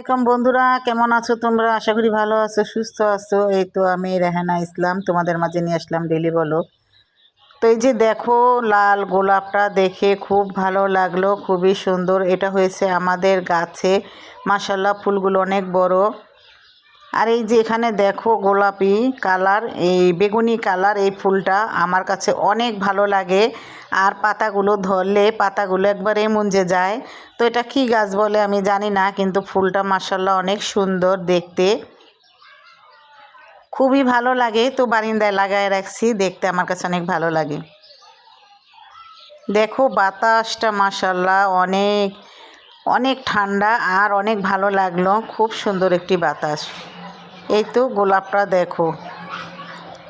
আসসালামাইকুম বন্ধুরা, কেমন আছো তোমরা? আশা করি ভালো আছো, সুস্থ আছো। এই তো আমি রেহানা ইসলাম, তোমাদের মাঝে নিয়ে আসলাম ডেলি বলো তো এই যে দেখো, লাল গোলাপটা দেখে খুব ভালো লাগল, খুবই সুন্দর। এটা হয়েছে আমাদের গাছে। মাসাল্লাহ ফুলগুলো অনেক বড়। আর এই যে এখানে দেখো গোলাপি কালার, এই বেগুনি কালার এই ফুলটা। আমার কাছে অনেক ভালো লাগে। আর পাতাগুলো ধরলে পাতাগুলো একবারে মুঞ্জে যায়। তো এটা কি গাছ বলে আমি জানি না, কিন্তু ফুলটা মাসাল্লাহ অনেক সুন্দর দেখতে। খুবই ভালো লাগে, তো বারিন্দায় লাগায় রাখছি, দেখতে আমার কাছে অনেক ভালো লাগে। দেখো বাতাসটা মাসাল্লাহ অনেক অনেক ঠান্ডা আর অনেক ভালো লাগল, খুব সুন্দর একটি বাতাস। এই তো গোলাপটা দেখো।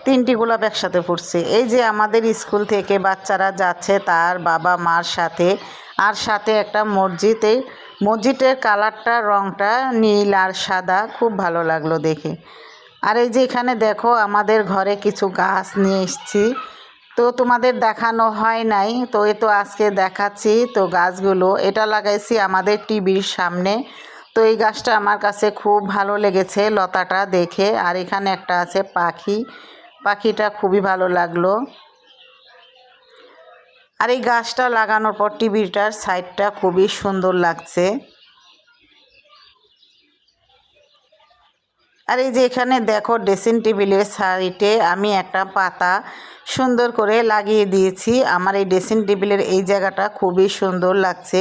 তিনটি গোলাপ একসাথে ফুটছে এই যে আমাদের স্কুল থেকে বাচ্চারা যাচ্ছে তার বাবা মার সাথে, আর সাথে একটা মসজিদে, মসজিদের কালারটা, রংটা নীল আর সাদা, খুব ভালো লাগল দেখে। আর এই যে এখানে দেখো আমাদের ঘরে কিছু গাছ নিয়ে এসেছি। তো তোমাদের দেখানো হয় নাই, তো এ তো আজকে দেখাচ্ছি। তো গাছগুলো, এটা লাগাইছি আমাদের টিভির সামনে। তো এই গাছটা আমার কাছে খুব ভালো লেগেছে লতাটা দেখে। আর এখানে একটা আছে পাখি। পাখিটা খুবই ভালো লাগল। আর এই গাছটা লাগানোর পর টিভিটার সাইডটা খুবই সুন্দর লাগছে। আর এই যে এখানে দেখো ড্রেসিং টেবিলের সাইডে আমি একটা পাতা সুন্দর করে লাগিয়ে দিয়েছি। আমার এই ড্রেসিং টেবিলের এই জায়গাটা খুবই সুন্দর লাগছে।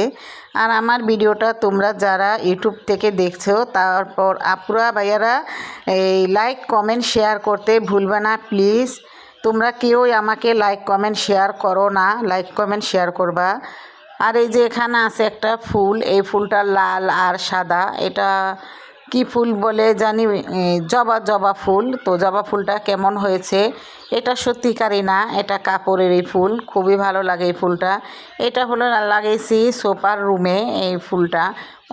আর আমার ভিডিওটা তোমরা যারা ইউটিউব থেকে দেখছ, তারপর আপুরা, ভাইয়ারা, এই লাইক কমেন্ট শেয়ার করতে ভুলবে না প্লিজ তোমরা কেউই আমাকে লাইক কমেন্ট শেয়ার করো না। লাইক কমেন্ট শেয়ার করবা। আর এই যে এখানে আছে একটা ফুল, এই ফুলটা লাল আর সাদা। এটা কি ফুল বলে জানি জবা জবা ফুল। তো জবা ফুলটা কেমন হয়েছে এটা সত্যিকারই না, এটা কাপড়ের এই ফুল। খুবই ভালো লাগে এই ফুলটা। এটা হলো লাগাইছি সোফার রুমে এই ফুলটা।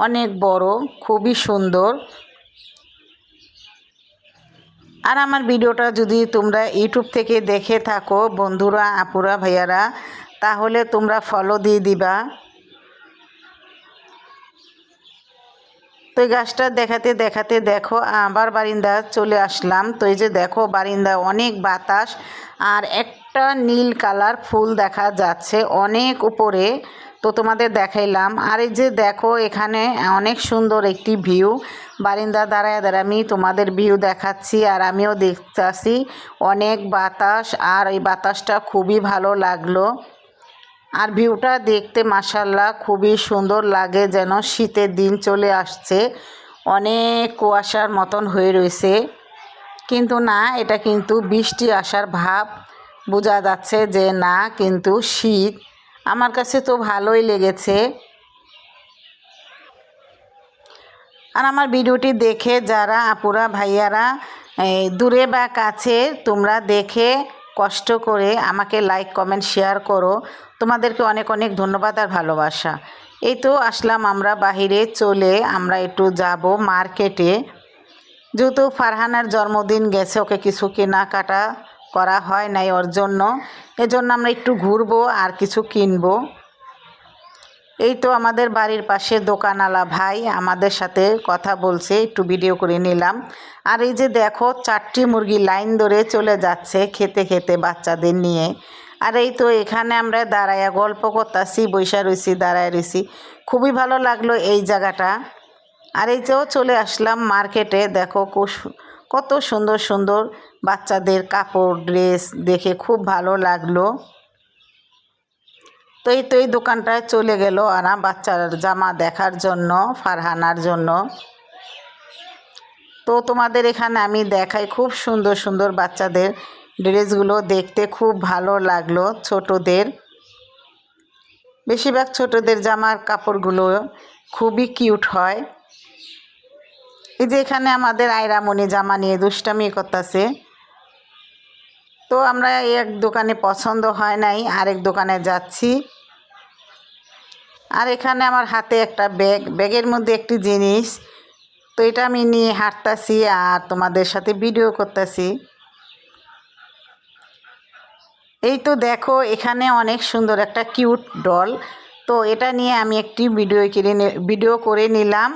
অনেক বড়, খুবই সুন্দর। আর আমার ভিডিওটা যদি তোমরা ইউটিউব থেকে দেখে থাকো বন্ধুরা, আপুরা, ভাইয়ারা, তাহলে তোমরা ফলো দিয়ে দিবা। তো এই গাছটা দেখাতে দেখাতে দেখো, আবার বারিন্দা চলে আসলাম। তো এই যে দেখো, বারিন্দা অনেক বাতাস আর একটা নীল কালার ফুল দেখা যাচ্ছে অনেক উপরে। তো তোমাদের দেখাইলাম। আর এই যে দেখো, এখানে অনেক সুন্দর একটি ভিউ। বারিন্দা দাঁড়ায় দাঁড়ায় আমি তোমাদের ভিউ দেখাচ্ছি আর আমিও দেখতেছি অনেক বাতাস আর এই বাতাসটা খুবই ভালো লাগল। আর ভিউটা দেখতে মাসাল্লাহ খুবই সুন্দর লাগে যেন শীতের দিন চলে আসছে। অনেক কুয়াশার মতন হয়ে রয়েছে। কিন্তু না, এটা কিন্তু বৃষ্টি আসার ভাব বোঝা যাচ্ছে যে না, কিন্তু শীত আমার কাছে তো ভালোই লেগেছে। আর আমার ভিডিওটি দেখে যারা আপুরা, ভাইয়ারা দূরে বা কাছে তোমরা দেখে কষ্ট করে আমাকে লাইক কমেন্ট শেয়ার করো। তোমাদেরকে অনেক অনেক ধন্যবাদ আর ভালোবাসা। এই তো আসলাম আমরা বাহিরে, চলে আমরা একটু যাব মার্কেটে যেহেতু ফারহানার জন্মদিন গেছে, ওকে কিছু কেনাকাটা করা হয় নাই ওর জন্য। এজন্য আমরা একটু ঘুরবো আর কিছু কিনবো। এই তো আমাদের বাড়ির পাশে দোকানওয়ালা ভাই আমাদের সাথে কথা বলছে, একটু ভিডিও করে নিলাম। আর এই যে দেখো, চারটি মুরগি লাইন ধরে চলে যাচ্ছে খেতে খেতে বাচ্চাদের নিয়ে। আর এই তো এখানে আমরা দাঁড়াইয়া গল্প করতেছি বৈশা রয়েছি দাঁড়ায় রয়েছি খুবই ভালো লাগল এই জায়গাটা। আর এই যেও চলে আসলাম মার্কেটে, দেখো কত সুন্দর সুন্দর বাচ্চাদের কাপড়, ড্রেস দেখে খুব ভালো লাগল। তো এই তো এই দোকানটায় চলে গেল আনা বাচ্চার জামা দেখার জন্য, ফারহানার জন্য। তো তোমাদের এখানে আমি দেখাই খুব সুন্দর সুন্দর বাচ্চাদের ড্রেসগুলো, দেখতে খুব ভালো লাগল ছোটদের। বেশিরভাগ ছোটদের জামার কাপড়গুলো খুবই কিউট হয়। এই যে এখানে আমাদের আয়রামণি জামা নিয়ে দুষ্টামি করতেছে। তো আমরা এক দোকানে পছন্দ হয় নাই, আরেক দোকানে যাচ্ছি। আর এখানে আমার হাতে একটা ব্যাগ। ব্যাগের মধ্যে একটি জিনিস। তো এটা আমি নিয়ে হাঁটতাছি আর তোমাদের সাথে ভিডিও করতেছি। এই তো দেখো, এখানে অনেক সুন্দর একটা কিউট ডল। তো এটা নিয়ে আমি একটি ভিডিও কিনে ভিডিও করে নিলাম।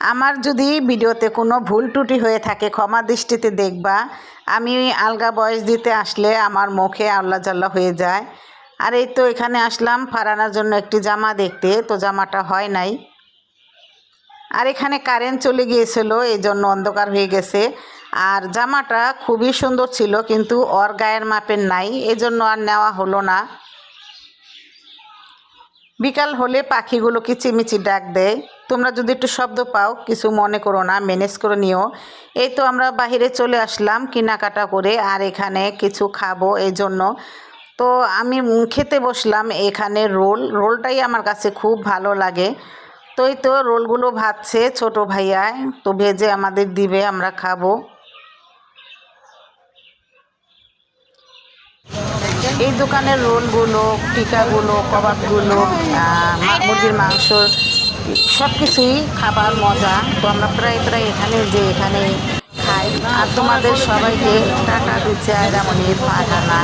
আমার যদি ভিডিওতে কোনো ভুল ত্রুটি হয়ে থাকে, ক্ষমা দৃষ্টিতে দেখবা। আমি আলগা বয়স দিতে আসলে আমার মুখে আল্লাহ জাল্লা হয়ে যায়। আর এই তো এখানে আসলাম ফারানার জন্য একটি জামা দেখতে, তো জামাটা হয় নাই। আর এখানে কারেন্ট চলে গিয়েছিল, এই জন্য অন্ধকার হয়ে গেছে। আর জামাটা খুবই সুন্দর ছিল, কিন্তু ওর গায়ের মাপের নাই, এজন্য আর নেওয়া হলো না। বিকাল হলে পাখিগুলো কিচিমিচি ডাক দেয়। তোমরা যদি একটু শব্দ পাও, কিছু মনে করো না, ম্যানেজ করে নিও। এই তো আমরা বাহিরে চলে আসলাম কেনাকাটা করে, আর এখানে কিছু খাব এই জন্য তো আমি খেতে বসলাম এখানে রোল। রোলটাই আমার কাছে খুব ভালো লাগে। তো এই তো রোলগুলো ভাজছে ছোট ভাইয়ায়। তো ভেজে আমাদের দিবে, আমরা খাব। এই দোকানের রোলগুলো, টিকাগুলো, কবাবগুলো মুরগির মাংস সব কিছুই খাবার মজা। তো আমরা প্রায় প্রায় এখানে যে এখানে আর তোমাদের সবাইকে টাকা দিচ্ছে আর এমন আয়রামণি ফাটানা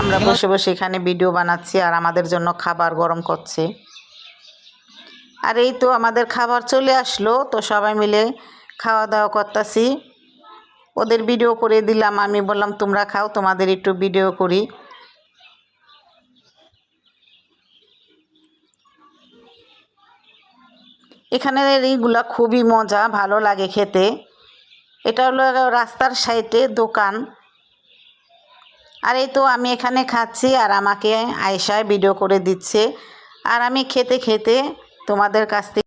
আমরা বসে বসে এখানে ভিডিও বানাচ্ছি আর আমাদের জন্য খাবার গরম করছে। আর এই তো আমাদের খাবার চলে আসলো, তো সবাই মিলে খাওয়া দাওয়া করতেছি। ওদের ভিডিও করে দিলাম, আমি বললাম, তোমরা খাও, তোমাদের একটু ভিডিও করি। এখানের এইগুলা খুবই মজা, ভালো লাগে খেতে। এটা হলো রাস্তার সাইডে দোকান। আর এই তো আমি এখানে খাচ্ছি আর আমাকে আয়সায় ভিডিও করে দিচ্ছে। আর আমি খেতে খেতে তোমাদের কাছ থেকে